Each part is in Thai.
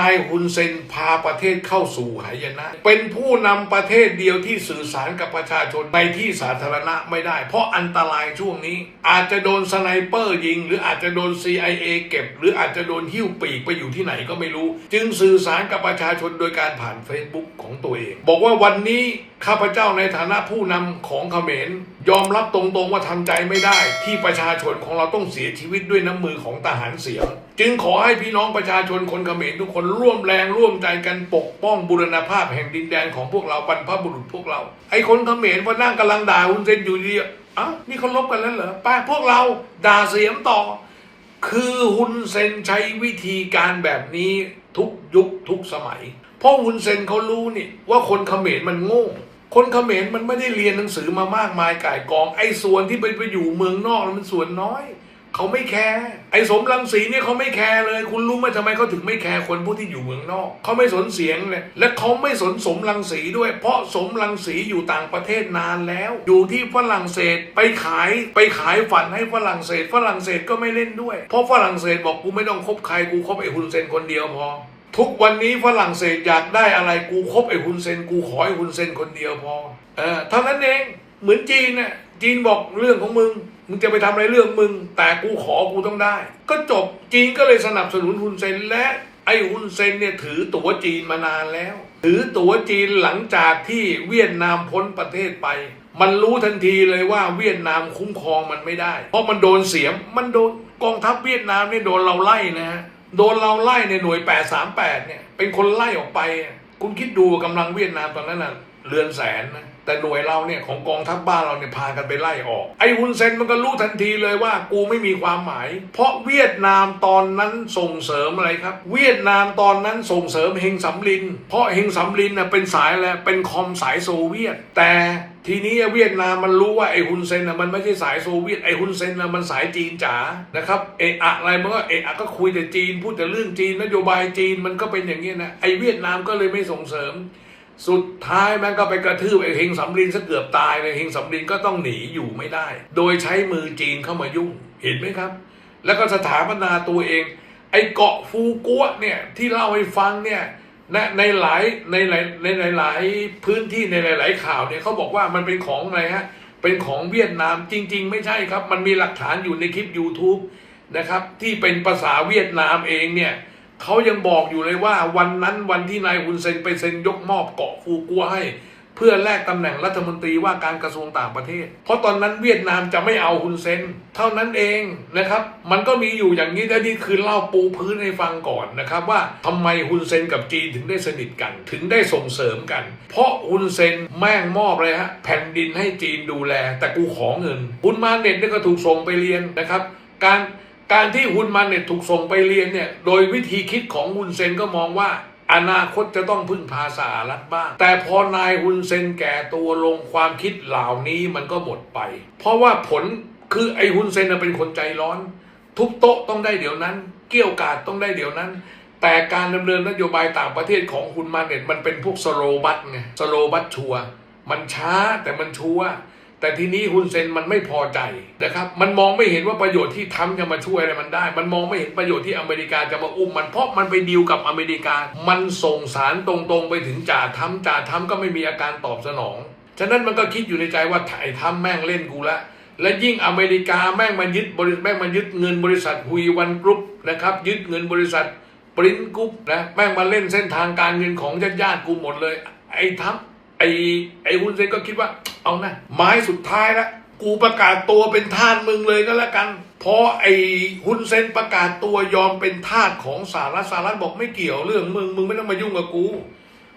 นายฮุนเซนพาประเทศเข้าสู่หายนะ เป็นผู้นำประเทศเดียวที่สื่อสารกับประชาชนในที่สาธารณะไม่ได้ เพราะอันตรายช่วงนี้ อาจจะโดนสไนเปอร์ยิง หรืออาจจะโดน CIA เก็บ หรืออาจจะโดนหิ้วปีกไปอยู่ที่ไหนก็ไม่รู้ จึงสื่อสารกับประชาชนโดยการผ่าน Facebook ของตัวเอง บอกว่าวันนี้ ข้าพเจ้าในฐานะผู้นำของเขมร ยอมรับตรงๆว่าทำใจไม่ได้ ที่ประชาชนของเราต้องเสียชีวิตด้วยน้ำมือของทหารเสียง จึงขอให้พี่น้องประชาชนคนเขมรทุกคนร่วมแรงร่วมใจกันปกป้องบุรณภาพแห่งดินแดนของพวกเราบรรพบุรุษพวกเรา ไอ้คนเขมรพอนั่งกำลังด่าฮุนเซนอยู่ดีอะนี่เขาลบกันแล้วเหรอไปพวกเราด่าเสียงต่อ คือฮุนเซนใช้วิธีการแบบนี้ทุกยุคทุกสมัย เพราะฮุนเซนเขารู้นี่ว่าคนเขมรมันโง่ คนเขมรมันไม่ได้เรียนหนังสือมามากมายก่ายกอง ไอ้ส่วนที่ไปไปอยู่เมืองนอกมันส่วนน้อย เขาไม่แคร์ไอ้สมรังสีเนี่ยเขาไม่แคร์เลย คุณรู้ไหมทำไมเขาถึงไม่แคร์คนผู้ที่อยู่เมืองนอกเขาไม่สนเสียงเลยและเขาไม่สนสมรังสีด้วย เพราะสมรังสีอยู่ต่างประเทศนานแล้ว อยู่ที่ฝรั่งเศสไปขายไปขายฝันให้ฝรั่งเศส ฝรั่งเศสก็ไม่เล่นด้วย เพราะฝรั่งเศสบอกกูไม่ต้องคบใครกูคบไอ้ฮุนเซนคนเดียวพอ ทุกวันนี้ฝรั่งเศสอยากได้อะไรกูคบไอ้ฮุนเซน กูขอไอ้ฮุนเซนคนเดียวพอ เออเท่านั้นเองเหมือนจีนน่ะจีนบอกเรื่องของมึง มึงจะไปทำอะไรเรื่องมึง แต่กูขอกูต้องได้ ก็จบจีนก็เลยสนับสนุนฮุนเซนและไอ้ฮุนเซนเนี่ยถือตั๋วจีนมานานแล้ว ถือตั๋วจีนหลังจากที่เวียดนามพ้นประเทศไป มันรู้ทันทีเลยว่าเวียดนามคุ้มครองมันไม่ได้ เพราะมันโดนเสียมมันโดนกองทัพเวียดนามเนี่ยโดนเราไล่นะฮะ โดนเราไล่ในหน่วย 838 เนี่ย เป็นคนไล่ออกไป คุณคิดดูกำลังเวียดนามตอนนั้นน่ะ เรือนแสนนะแต่หน่วยเราเนี่ยของกองทัพบ้านเราเนี่ยพากันไปไล่ออก ไอ้ฮุนเซนมันก็รู้ทันทีเลยว่ากูไม่มีความหมาย เพราะเวียดนามตอนนั้นส่งเสริมอะไรครับ เวียดนามตอนนั้นส่งเสริมเฮงสำลิน เพราะเฮงสำลินน่ะเป็นสายแล้วเป็นคอมสายโซเวียต แต่ทีนี้เวียดนามมันรู้ว่าไอ้ฮุนเซนน่ะมันไม่ใช่สายโซเวียตไอ้ฮุนเซนน่ะมันสายจีนจ๋านะครับเอะอะอะไรมันก็เอะอะก็คุยแต่จีนพูดแต่เรื่องจีนนโยบายจีนมันก็เป็นอย่างนี้นะไอ้เวียดนามก็เลยไม่ส่งเสริม สุดท้ายมันก็ไปกระทืบไอ้เฮงสำลินซะเกือบตายเลยเฮงสำลินก็ต้องหนีอยู่ไม่ได้ โดยใช้มือจีนเข้ามายุ่งเห็นไหมครับ แล้วก็สถาปนาตัวเอง ไอ้เกาะฟูกัวเนี่ยที่เล่าให้ฟังเนี่ยในในหลายในหลายในหลายหลายพื้นที่ในหลาย ๆ ข่าวเนี่ยเขาบอกว่ามันเป็นของอะไรฮะเป็นของเวียดนามจริง ๆ ไม่ใช่ครับ มันมีหลักฐานอยู่ในคลิป YouTube นะครับที่เป็นภาษาเวียดนามเองเนี่ย เขายังบอกอยู่เลยว่าวันนั้นวันที่นายฮุนเซนไปเซ็นยกมอบเกาะฟูกัวให้ เพื่อแลกตำแหน่งรัฐมนตรีว่าการกระทรวงต่างประเทศ เพราะตอนนั้นเวียดนามจะไม่เอาฮุนเซนเท่านั้นเองนะครับ มันก็มีอยู่อย่างนี้และนี่คือเล่าปูพื้นให้ฟังก่อนนะครับ ว่าทำไมฮุนเซนกับจีนถึงได้สนิทกัน ถึงได้ส่งเสริมกัน เพราะฮุนเซนแม่งมอบเลยฮะแผ่นดินให้จีนดูแล แต่กูขอเงินฮุนมาเน็ตเนี่ยก็ถูกส่งไปเรียนนะครับ การ การที่ฮุนมันเนี่ยถูกส่งไปเรียนเนี่ย โดยวิธีคิดของฮุนเซนก็มองว่า อนาคตจะต้องพึ่งพาสหรัฐบ้าง แต่พอนายฮุนเซนแก่ตัวลงความคิดเหล่านี้มันก็หมดไป เพราะว่าผลคือไอ้ฮุนเซนเป็นคนใจร้อน ทุบโต๊ะต้องได้เดี๋ยวนั้น เกี่ยวกาดต้องได้เดี๋ยวนั้น แต่การดำเนินนโยบายต่างประเทศของฮุนมาเน็ตมันเป็นพวกสโลบัตไงสโลบัตชัวร์มันช้าแต่มันชัวร์ แต่ทีนี้ฮุนเซนมันไม่พอใจนะครับ มันมองไม่เห็นว่าประโยชน์ที่ทำจะมาช่วยอะไรมันได้ มันมองไม่เห็นประโยชน์ที่อเมริกาจะมาอุ้มมันเพราะมันไปดีลกับอเมริกา มันส่งสารตรงๆไปถึงจ่าทำจ่าทำก็ไม่มีอาการตอบสนอง ฉะนั้นมันก็คิดอยู่ในใจว่าไอ้ทำแม่งเล่นกูละและยิ่งอเมริกาแม่งมันยึดบริษแม่งมันยึดเงินบริษัทฮุยวันกรุ๊ปนะครับยึดเงินบริษัทปรินกรุ๊ปนะแม่งมาเล่นเส้นทางการเงินของญาติญาติกูหมดเลย ไอ้ทัพ ไอ้ไอ้ฮุนเซนก็คิดว่า เอานะไม้สุดท้ายละกูประกาศตัวเป็นทาสมึงเลยก็แล้วกัน พอไอ้ฮุนเซนประกาศตัวยอมเป็นทาสของสหรัฐสหรัฐบอกไม่เกี่ยวเรื่องมึง มึงไม่ต้องมายุ่งกับกู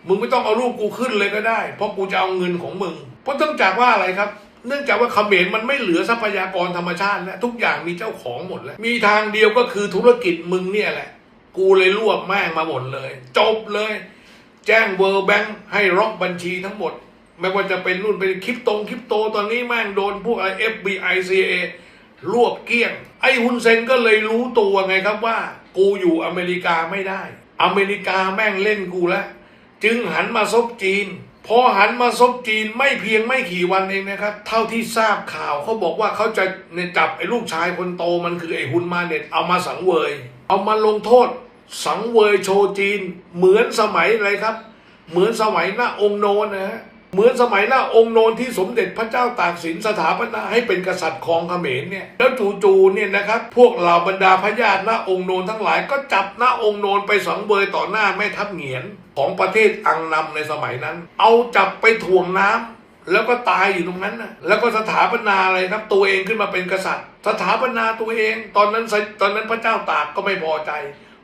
มึงไม่ต้องเอารูปกูขึ้นเลยก็ได้ เพราะกูจะเอาเงินของมึง เพราะต้องจากว่าอะไรครับ เนื่องจากว่าเขมรมันไม่เหลือทรัพยากรธรรมชาติแล้วทุกอย่างมีเจ้าของหมดแล้ว มีทางเดียวก็คือธุรกิจมึงเนี่ยแหละ กูเลยรวบแม่งมาหมดเลย จบเลย แจ้งเวอร์แบงค์ให้ล็อกบัญชีทั้งหมด ไม่ว่าจะเป็นรุ่นเป็นคริปตงคริปโตตอนนี้แม่งโดนพวกอะไร FBI CIA รวบเกี้ยง ไอ้ฮุนเซนก็เลยรู้ตัวไงครับว่า กูอยู่อเมริกาไม่ได้ อเมริกาแม่งเล่นกูแล้ว จึงหันมาซบจีน พอหันมาซบจีนไม่เพียงไม่กี่วันเองนะครับ เท่าที่ทราบข่าวเขาบอกว่าเขาจะจับไอ้ลูกชายคนโตมันคือไอ้ฮุนมาเน็ตเอามาสังเวย เอามาลงโทษ สังเวยโชว์จีน เหมือนสมัยอะไรครับ เหมือนสมัยหน้าองค์โนนนะฮะเหมือนสมัยหน้าองค์โนนที่สมเด็จพระเจ้าตากสินสถาปนาให้เป็นกษัตริย์ของเขมรเนี่ยแล้วจู่ๆเนี่ยนะครับ พวกเหล่าบรรดาพญาติหน้าองค์โนนทั้งหลายก็จับหน้าองค์โนนไปสังเวยต่อหน้าแม่ทัพเหงียนของประเทศอังนำในสมัยนั้น เอาจับไปถ่วงน้ำแล้วก็ตายอยู่ตรงนั้นนะแล้วก็สถาปนาอะไรครับ ตัวเองขึ้นมาเป็นกษัตริย์ สถาปนาตัวเอง ตอนนั้นตอนนั้นพระเจ้าตากก็ไม่พอใจ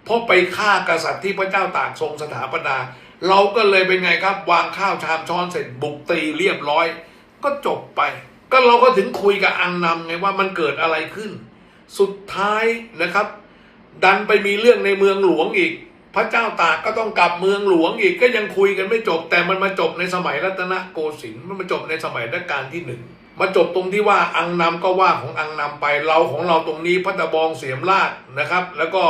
เพราะไปฆ่ากษัตริย์ที่พระเจ้าตากทรงสถาปนา เราก็เลยเป็นไงครับ วางข้าวชามช้อนเสร็จบุกตีเรียบร้อย ก็จบไป ก็เราก็ถึงคุยกับอังนำไงว่ามันเกิดอะไรขึ้น สุดท้ายนะครับ ดันไปมีเรื่องในเมืองหลวงอีก พระเจ้าตากก็ต้องกลับเมืองหลวงอีกก็ยังคุยกันไม่จบ แต่มันมาจบในสมัยรัตนโกสินทร์มันมาจบในสมัยรัชกาลที่หนึ่งมาจบตรงที่ว่าอังนำก็ว่าของอังนำไปเราของเราตรงนี้พัตตะบองเสียมราชนะครับ แล้วก็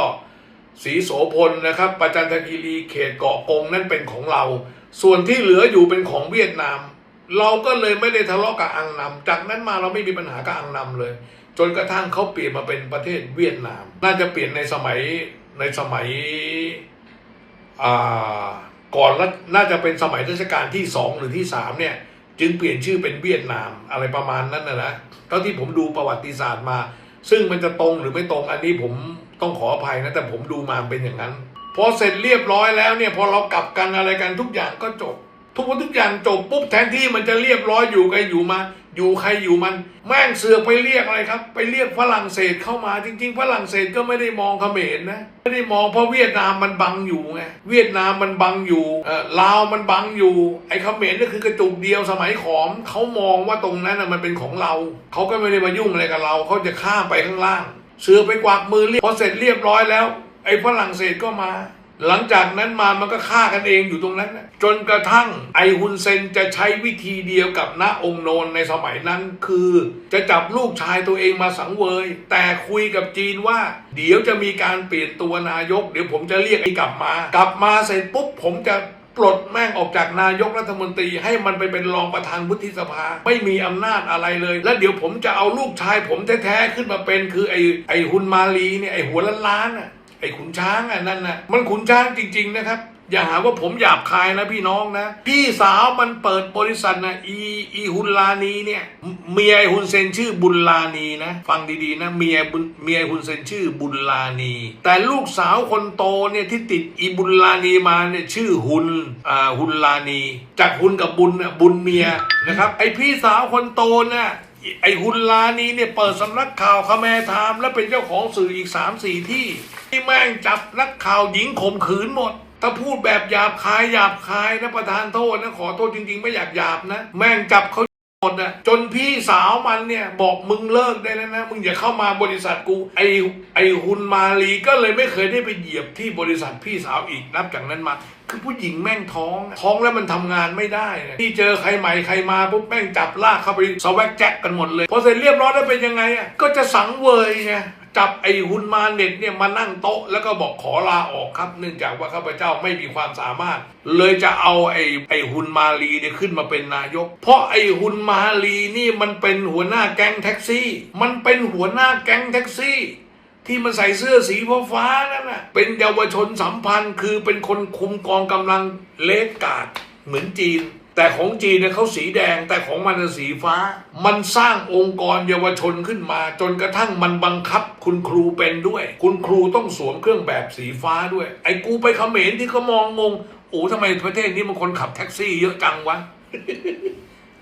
ศรีโสพลนะครับ ประจันทคีรีเขตเกาะกงนั่นเป็นของเรา ส่วนที่เหลืออยู่เป็นของเวียดนาม เราก็เลยไม่ได้ทะเลาะกับอังนำจากนั้นมาเราไม่มีปัญหากับอังนำเลย จนกระทั่งเขาเปลี่ยนมาเป็นประเทศเวียดนาม น่าจะเปลี่ยนในสมัยในสมัยก่อนแล้วน่าจะเป็นสมัยรัชกาลที่สองหรือที่สามเนี่ยจึงเปลี่ยนชื่อเป็นเวียดนามอะไรประมาณนั้นนะนะเท่าที่ผมดูประวัติศาสตร์มา ซึ่งมันจะตรงหรือไม่ตรงอันนี้ผม ต้องขออภัยนะ แต่ผมดูมาเป็นอย่างนั้น พอเสร็จเรียบร้อยแล้วเนี่ย พอเรากลับกันอะไรกันทุกอย่างก็จบ ทุกคนทุกอย่างจบปุ๊บแทนที่มันจะเรียบร้อยอยู่ใครอยู่มา อยู่ใครอยู่มัน แม่งเสือกไปเรียกอะไรครับ ไปเรียกฝรั่งเศสเข้ามาจริง ๆ ฝรั่งเศสก็ไม่ได้มองเขมรนะไม่ได้มองเพราะเวียดนามมันบังอยู่ไงเวียดนามมันบังอยู่เออลาวมันบังอยู่ ไอ้เขมรนี่คือกระจุกเดียวสมัยขอมเขามองว่าตรงนั้นนะมันเป็นของเราเขาก็ไม่ได้มายุ่งอะไรกับเราเขาจะข้ามไปข้างล่าง เสือไปกวักมือเรียกพอเสร็จเรียบร้อยแล้ว ไอ้ฝรั่งเศสก็มา หลังจากนั้นมามันก็ฆ่ากันเองอยู่ตรงนั้นนะจนกระทั่งไอฮุนเซนจะใช้วิธีเดียวกับณองค์โนนในสมัยนั้นคือ จะจับลูกชายตัวเองมาสังเวย แต่คุยกับจีนว่า เดี๋ยวจะมีการเปลี่ยนตัวนายก เดี๋ยวผมจะเรียกไอ้กลับมา กลับมาเสร็จปุ๊บผมจะ ปลดแม่งออกจากนายกรัฐมนตรี ให้มันไปเป็นรองประธานวุฒิสภา ไม่มีอำนาจอะไรเลย แล้วเดี๋ยวผมจะเอาลูกชายผมแท้ๆขึ้นมาเป็นคือไอ้ไอ้ฮุนมาลีเนี่ยไอ้หัวล้านๆน่ะไอ้ขุนช้างอะนั่นนะมันขุนช้างจริง ๆ นะครับ อย่าหาว่าผมหยาบคายนะพี่น้องนะ พี่สาวมันเปิดบริษัทนะอีอีฮุนลานีเนี่ยเมียไอฮุนเซนชื่อบุญลานีนะ ฟังดีๆนะเมียบุญเมียไอฮุนเซนชื่อบุญลานี แต่ลูกสาวคนโตเนี่ยที่ติดอีบุญลานีมาเนี่ยชื่อฮุนอ่าฮุนลานี จากฮุนกับบุญน่ะบุญเมียนะครับไอพี่สาวคนโตเนี่ยไอฮุนลานีเนี่ยเปิดสำนักข่าวคาแมไทม์และเป็นเจ้าของสื่ออีกสามสี่ที่ที่แม่งจับนักข่าวหญิงข่มขืนหมด ถ้าพูดแบบหยาบคายหยาบคายนะประธานโทษนะขอโทษจริง ๆ ไม่อยากหยาบนะ แม่งจับเขาหมดอะจนพี่สาวมันเนี่ยบอกมึงเลิกได้แล้วนะมึงอย่าเข้ามาบริษัทกู ไอไอฮุนมาลีก็เลยไม่เคยได้ไปเหยียบที่บริษัทพี่สาวอีกนับจากนั้นมา คือผู้หญิงแม่งท้อง ท้องแล้วมันทำงานไม่ได้นะที่เจอใครใหม่ใครมาปุ๊บแม่งจับลากเข้าไปสวักแจ็คกันหมดเลยพอเสร็จเรียบร้อยแล้วเป็นยังไงอะก็จะสังเวยไง จับไอ้ฮุนมาเน็ตเนี่ยมานั่งโต๊ะแล้วก็บอกขอลาออกครับ เนื่องจากว่าข้าพเจ้าไม่มีความสามารถ เลยจะเอาไอ้ไอ้ฮุนมาลีเนี่ยขึ้นมาเป็นนายก เพราะไอ้ฮุนมาลีนี่มันเป็นหัวหน้าแก๊งแท็กซี่ มันเป็นหัวหน้าแก๊งแท็กซี่ ที่มันใส่เสื้อสีฟ้านั่นน่ะเป็นเยาวชนสัมพันธ์คือเป็นคนคุมกองกำลังเลกการ์ดเหมือนจีน แต่ของจีนเนี่ยเขาสีแดงแต่ของมันสีฟ้า มันสร้างองค์กรเยาวชนขึ้นมา จนกระทั่งมันบังคับ คุณครูเป็นด้วย คุณครูต้องสวมเครื่องแบบสีฟ้าด้วย ไอ้กูไปเขมรที่เขามองงงโอ้ทำไมประเทศนี้มันคนขับแท็กซี่เยอะจังวะ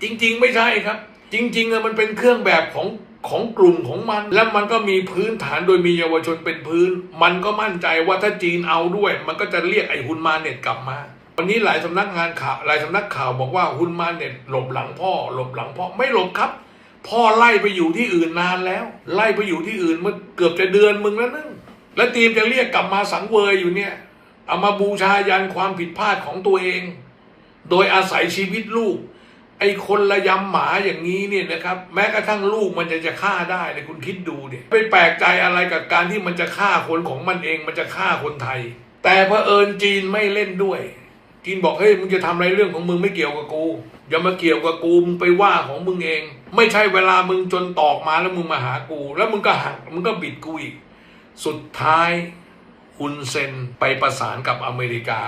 จริงๆไม่ใช่ครับ จริงๆอะมันเป็นเครื่องแบบของของกลุ่มของมัน แล้วมันก็มีพื้นฐานโดยมีเยาวชนเป็นพื้น มันก็มั่นใจว่าถ้าจีนเอาด้วย มันก็จะเรียกไอ้ฮุนมาเน็ตกลับมา วันนี้หลายสำนักงานข่าวหลายสำนักข่าวบอกว่าฮุนมาเน็ตหลบหลังพ่อ หลบหลังพ่อไม่หลบครับ พ่อไล่ไปอยู่ที่อื่นนานแล้ว ไล่ไปอยู่ที่อื่นมื่อเกือบจะเดือนมึงแล้วนึงแล้วทีมจะเรียกกลับมาสังเวยอยู่เนี่ยเอามาบูชายันความผิดพลาดของตัวเอง โดยอาศัยชีวิตลูก ไอ้คนระยำหมาอย่างนี้เนี่ยนะครับ แม้กระทั่งลูกมันจะจะฆ่าได้เลยคุณคิดดูเนี่ยไปแปลกใจอะไรกับการที่มันจะฆ่าคนของมันเองมันจะฆ่าคนไทย แต่เผอิญจีนไม่เล่นด้วย จีนบอกเฮ้ยมึงจะทำอะไรเรื่องของมึงไม่เกี่ยวกับกู อย่ามาเกี่ยวกับกูมึงไปว่าของมึงเอง ไม่ใช่เวลามึงจนตอกมาแล้วมึงมาหากู แล้วมึงก็หักมึงก็บิดกูอีก สุดท้ายฮุนเซนไปประสานกับอเมริกา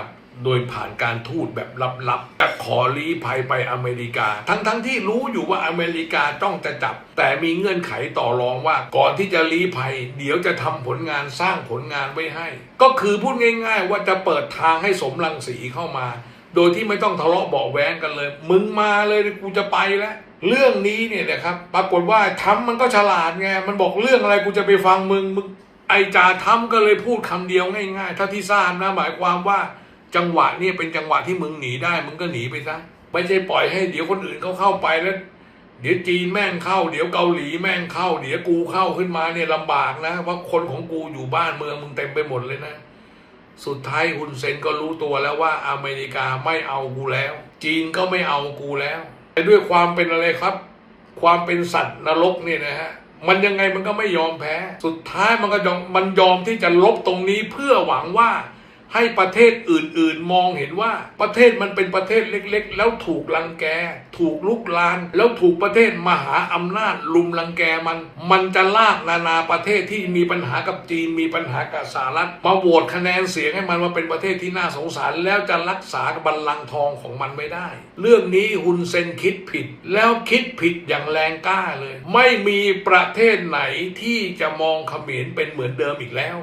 โดยผ่านการทูตแบบลับๆจะขอลี้ภัยไปอเมริกา ทั้งๆที่รู้อยู่ว่าอเมริกาจ้องจะจับ แต่มีเงื่อนไขต่อรองว่าก่อนที่จะลี้ภัย เดี๋ยวจะทำผลงานสร้างผลงานไว้ให้ ก็คือพูดง่าย ๆ ว่าจะเปิดทางให้สมรังสีเข้ามา โดยที่ไม่ต้องทะเลาะเบาะแวงกันเลย มึงมาเลยกูจะไปแล้วเรื่องนี้เนี่ยนะครับปรากฏว่าทำมันก็ฉลาดไงมันบอกเรื่องอะไรกูจะไปฟังมึงมึงไอจ่าทำก็เลยพูดคำเดียวง่ายๆถ้าที่ทราบนะหมายความว่า จังหวะเนี่ยเป็นจังหวะที่มึงหนีได้มึงก็หนีไปซะไม่ใช่ปล่อยให้เดี๋ยวคนอื่นเขาเข้าไปแล้ว เดี๋ยวจีนแม่งเข้า เดี๋ยวเกาหลีแม่งเข้า เดี๋ยวกูเข้าขึ้นมาเนี่ยลำบากนะว่าคนของกูอยู่บ้านเมืองมึงเต็มไปหมดเลยนะสุดท้ายฮุนเซนก็รู้ตัวแล้วว่าอเมริกาไม่เอากูแล้ว จีนก็ไม่เอากูแล้วแต่ด้วยความเป็นอะไรครับ ความเป็นสัตว์นรกเนี่ยนะฮะมันยังไงมันก็ไม่ยอมแพ้ สุดท้ายมันก็ยอมมันยอมที่จะลบตรงนี้เพื่อหวังว่า ให้ประเทศอื่นๆ มองเห็นว่าประเทศมันเป็นประเทศเล็กๆ แล้วถูกลังแก ถูกลุกลาน แล้วถูกประเทศมหาอำนาจลุมลังแกมัน มันจะลากนานาประเทศที่มีปัญหากับจีนมีปัญหากับสหรัฐมาโหวตคะแนนเสียงให้มันมาเป็นประเทศที่น่าสงสาร แล้วจะรักษาบัลลังก์ทองของมันไม่ได้ เรื่องนี้ฮุนเซนคิดผิด แล้วคิดผิดอย่างแรงกล้าเลย ไม่มีประเทศไหนที่จะมองเขมรเป็นเหมือนเดิมอีกแล้ว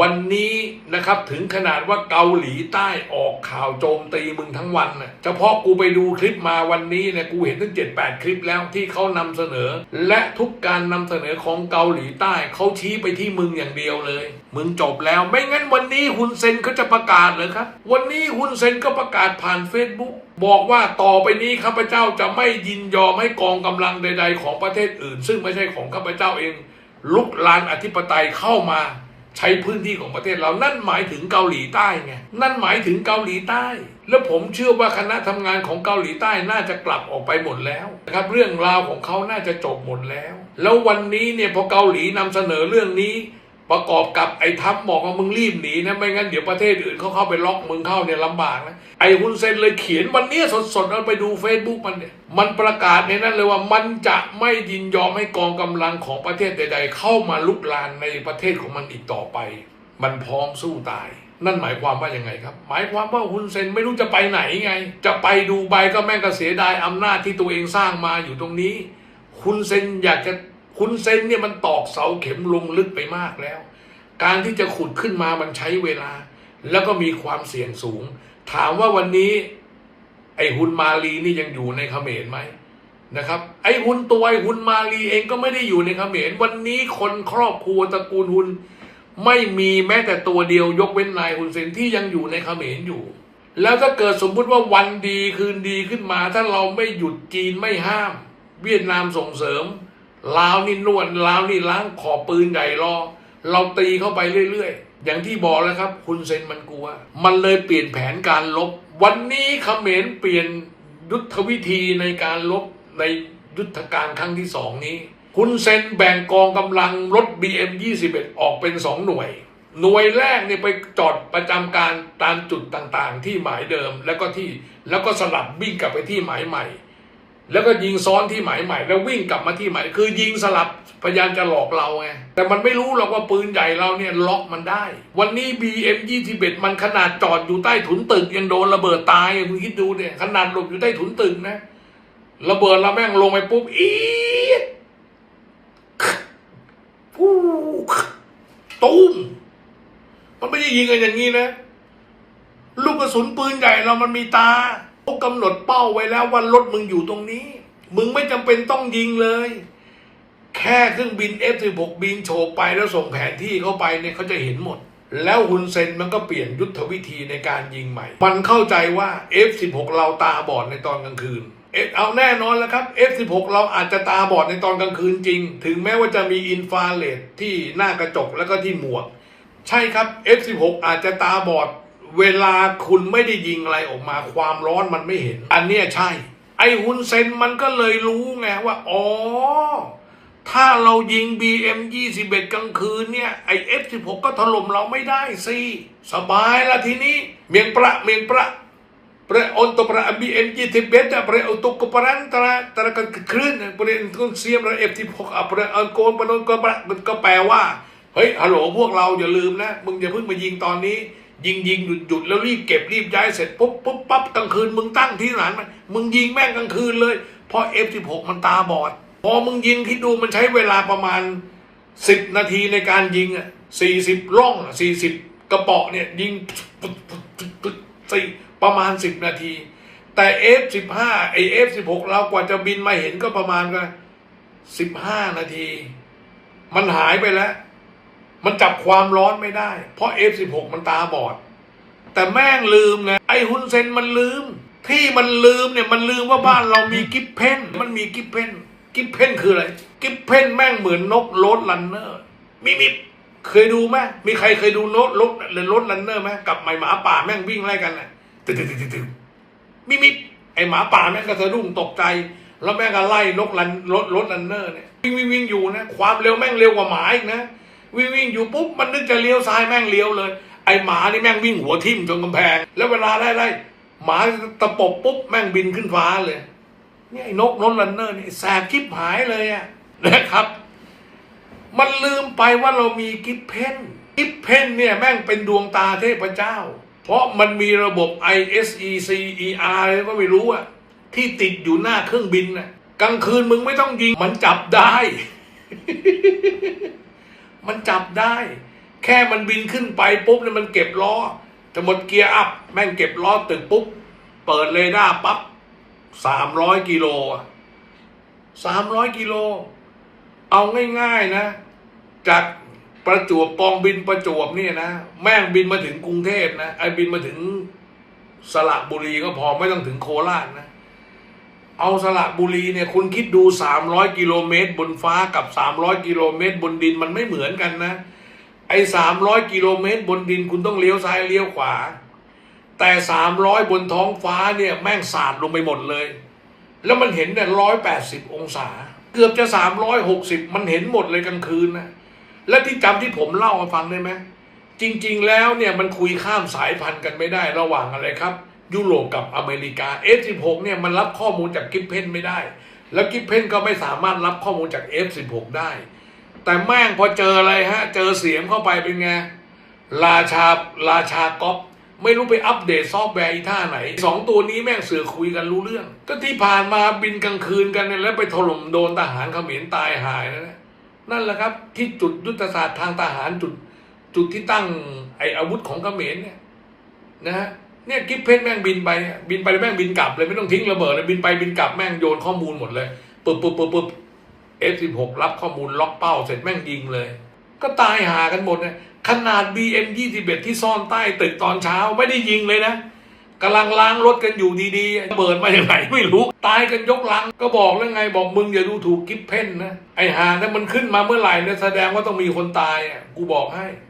วันนี้นะครับถึงขนาดว่าเกาหลีใต้ออกข่าวโจมตีมึงทั้งวันน่ะเฉพาะกูไปดูคลิปมาวันนี้เนี่ยกูเห็นตั้งเจ็ดแปดคลิปแล้วที่เขานำเสนอ และทุกการนำเสนอของเกาหลีใต้เขาชี้ไปที่มึงอย่างเดียวเลย มึงจบแล้วไม่งั้นวันนี้ฮุนเซนเขาจะประกาศเหรอครับวันนี้ฮุนเซนก็ประกาศผ่านเฟซบุ๊กบอกว่าต่อไปนี้ข้าพเจ้าจะไม่ยินยอมให้กองกำลังใด ๆ ของประเทศอื่น ซึ่งไม่ใช่ของข้าพเจ้าเองลุกลานอธิปไตยเข้ามา ใช้พื้นที่ของประเทศเรานั่นหมายถึงเกาหลีใต้ไงนั่นหมายถึงเกาหลีใต้ แล้วผมเชื่อว่าคณะทำงานของเกาหลีใต้น่าจะกลับออกไปหมดแล้วนะครับเรื่องราวของเขาน่าจะจบหมดแล้ว แล้ววันนี้เนี่ยพอเกาหลีนำเสนอเรื่องนี้ ประกอบกับไอ้ทัพบอกว่ามึงรีบหนีนะไม่งั้นเดี๋ยวประเทศอื่นเขาเข้าไปล็อกมึงเข้าเนี่ยลำบากนะไอ้ฮุนเซนเลยเขียนวันนี้สดๆเราไปดูเฟซบุ๊กมันเนี่ยมันประกาศในนั้นเลยว่ามันจะไม่ยินยอมให้กองกำลังของประเทศใด ๆ เข้ามาลุกลานในประเทศของมันอีกต่อไป มันพร้อมสู้ตาย นั่นหมายความว่ายังไงครับ หมายความว่าฮุนเซนไม่รู้จะไปไหนไง จะไปดูใบก็แม่งก็เสียดายอำนาจที่ตัวเองสร้างมาอยู่ตรงนี้ฮุนเซนอยากจะ ฮุนเซนเนี่ยมันตอกเสาเข็มลงลึกไปมากแล้ว การที่จะขุดขึ้นมามันใช้เวลา แล้วก็มีความเสี่ยงสูง ถามว่าวันนี้ ไอ้ฮุนมาลีนี่ยังอยู่ในเขมรไหมนะครับ ไอ้ฮุนตัวไอ้ฮุนมาลีเองก็ไม่ได้อยู่ในเขมรวันนี้คนครอบครัวตระกูลฮุนไม่มีแม้แต่ตัวเดียวยกเว้นนายฮุนเซนที่ยังอยู่ในเขมรอยู่ แล้วถ้าเกิดสมมุติว่าวันดีคืนดีขึ้นมา ถ้าเราไม่หยุดจีนไม่ห้าม เวียดนามส่งเสริม ลาวนี่นวดลาวนี่ล้างขอบปืนใหญ่รอ เราตีเข้าไปเรื่อยๆ อย่างที่บอกแล้วครับ คุณเซนมันกลัว มันเลยเปลี่ยนแผนการลบ วันนี้เขมรเปลี่ยนยุทธวิธีในการลบในยุทธการครั้งที่สองนี้ คุณเซนแบ่งกองกำลังรถ BM 21 ออกเป็นสองหน่วย หน่วยแรกเนี่ยไปจอดประจำการตามจุดต่างๆ ที่หมายเดิมแล้วก็ที่แล้วก็สลับวิ่งกลับไปที่หมายใหม่ แล้วก็ยิงซ้อนที่หมายใหม่ แล้ววิ่งกลับมาที่หมายคือยิงสลับพยายามจะหลอกเราไงแต่มันไม่รู้หรอกว่าปืนใหญ่เราเนี่ยล็อกมันได้ วันนี้ BM 21มันขนาดจอดอยู่ใต้ถุนตึกยังโดนระเบิดตายคุณคิดดูเนี่ยขนาดหลบอยู่ใต้ถุนตึกนะระเบิดแล้วแม่งลงไปปุ๊บอีดฟูตุ้มมันไม่ได้ยิงกันอย่างนี้นะ ลูกกระสุนปืนใหญ่เรามันมีตา ขากำหนดเป้าไว้แล้วว่ารถมึงอยู่ตรงนี้ มึงไม่จำเป็นต้องยิงเลย แค่เครื่องบิน F16 บินโฉบไปแล้วส่งแผนที่เข้าไปเนี่ยเขาจะเห็นหมด แล้วฮุนเซนมันก็เปลี่ยนยุทธวิธีในการยิงใหม่ มันเข้าใจว่า F16 เราตาบอดในตอนกลางคืนเอเอาแน่นอนแล้วครับ F16 เราอาจจะตาบอดในตอนกลางคืนจริง ถึงแม้ว่าจะมีอินฟราเรดที่หน้ากระจกแล้วก็ที่หมวก ใช่ครับ F16 อาจจะตาบอด เวลาคุณไม่ได้ยิงอะไรออกมาความร้อนมันไม่เห็น อันเนี้ยใช่ ไอฮุนเซนมันก็เลยรู้ไงว่า อ๋อ ถ้าเรายิง BM 21กลางคืนเนี่ย ไอ F16 ก็ถล่มเราไม่ได้สิ สบายละทีนี้ เมียงประเมียงประ Pre untuk para BM21 pre untuk keperantara tara คลื่น pre untuk เสียมระ F16 pre เอาโกนปนนก็ก็แปลว่า เฮ้ยฮัลโหลพวกเราอย่าลืมนะ มึงอย่าเพิ่งมายิงตอนนี้ ยิงยิงหยุดหยุดแล้วรีบเก็บรีบย้ายเสร็จปุ๊บปุ๊บปั๊บกลางคืนมึงตั้งที่ไหนมันมึงยิงแม่งกลางคืนเลยเพราะ F16 มันตาบอด พอมึงยิงคิดดูมันใช้เวลาประมาณสิบนาทีในการยิงอะสี่สิบร่องสี่สิบกระเปาะเนี่ยยิงปึ๊ดปึ๊ดปึ๊ดปึ๊ดสี่ประมาณสิบนาที แต่ F15 ไอ F16 เรากว่าจะบินมาเห็นก็ประมาณก็สิบห้านาที มันหายไปแล้ว มันจับความร้อนไม่ได้ เพราะ F16 มันตาบอด แต่แม่งลืมไงไอ้ฮุนเซนมันลืม ที่มันลืมเนี่ยมันลืมว่าบ้านเรามีกิฟเพนมันมีกิฟเพนกิฟเพนคืออะไร กิฟเพนแม่งเหมือนนกโรดลันเนอร์มิมิเคยดูไหมมีใครเคยดูนกรถหรือรถลันเนอร์ไหมกับไอหมาป่าแม่งวิ่งไล่กันน่ะตึ๊ดตึ๊ดตึ๊ดตึ๊ดมิมิไอหมาป่าแม่งก็สะดุ้งตกใจ แล้วแม่งก็ไล่นกลันรถรถลันเนอร์เนี่ยวิ่งวิ่งวิ่งอยู่นะ ความเร็วแม่งเร็วกว่าหมาอีกนะ วิ่งวิ่งอยู่ปุ๊บมันนึกจะเลี้ยวซ้ายแม่งเลี้ยวเลย ไอหมานี่แม่งวิ่งหัวทิ่มจนกำแพง แล้วเวลาไล่ไล่หมาตะปบปุ๊บแม่งบินขึ้นฟ้าเลยเนี่ยไอ้นกนกลันเนอร์นี่แสบชิบหายเลยอะนะครับ มันลืมไปว่าเรามีกิฟเพนกิฟเพนเนี่ยแม่งเป็นดวงตาเทพเจ้า เพราะมันมีระบบ ISECER อะไรก็ไม่รู้อะที่ติดอยู่หน้าเครื่องบินน่ะกลางคืนมึงไม่ต้องยิงมันจับได้ มันจับได้ แค่มันบินขึ้นไปปุ๊บเนี่ยมันเก็บล้อจะหมดเกียร์อัพแม่งเก็บล้อตึกปุ๊บ เปิดเรดาร์ปั๊บสามร้อยกิโลสามร้อยกิโล เอาง่ายๆนะ จากประจวบกองบินประจวบเนี่ยนะ แม่งบินมาถึงกรุงเทพนะไอ้บินมาถึงสระบุรีก็พอไม่ต้องถึงโคราชนะ เอาสระบุรีเนี่ยคุณคิดดู 300 กิโลเมตร บนฟ้ากับ 300 กิโลเมตร บนดินมันไม่เหมือนกันนะ ไอ้300 กิโลเมตร บนดินคุณต้องเลี้ยวซ้ายเลี้ยวขวา แต่ 300 บนท้องฟ้าเนี่ยแม่งสาดลงไปหมดเลย แล้วมันเห็นเนี่ย180 องศา เกือบจะ 360 มันเห็นหมดเลยกลางคืนนะและที่จำที่ผมเล่ามาฟังได้ไหมจริง ๆ แล้วเนี่ยมันคุยข้ามสายพันธุ์กันไม่ได้ระหว่างอะไรครับ ยุโรปกับอเมริกา F16 เนี่ยมันรับข้อมูลจากกิฟเพนไม่ได้ แล้วกิฟเพนก็ไม่สามารถรับข้อมูลจาก F16 ได้ แต่แม่งพอเจออะไรฮะ เจอเสียงเข้าไปเป็นไง ราชาราชาก๊อปไม่รู้ไปอัปเดตซอฟต์แวร์อีท่าไหนสองตัวนี้แม่งเสือคุยกันรู้เรื่อง ก็ที่ผ่านมาบินกลางคืนกันเนี่ยแล้วไปถล่มโดนทหารเขมรตายหายนะนั่นแหละครับ ที่จุดยุทธศาสตร์ทางทหารจุดจุดที่ตั้งไออาวุธของเขมรเนี่ยนะฮะ เนี่ยกิฟเพนแม่งบินไปบินไปแล้วแม่งบินกลับเลยไม่ต้องทิ้งระเบิดเลยบินไปบินกลับแม่งโยนข้อมูลหมดเลยปึ๊บปึ๊บปึ๊บปึ๊บ F16 รับข้อมูลล็อกเป้าเสร็จแม่งยิงเลย ก็ตายหากันหมดเนี่ยขนาด BM 21ที่ซ่อนใต้ตึกตอนเช้าไม่ได้ยิงเลยนะกำลังล้างรถกันอยู่ดีๆระเบิดมาจากไหนไม่รู้ ตายกันยกลังก็บอกแล้วไงบอกมึงอย่าดูถูกกิฟเพนนะไอหาถ้ามันขึ้นมาเมื่อไหร่เนี่ยแสดงว่าต้องมีคนตายอะกูบอกให้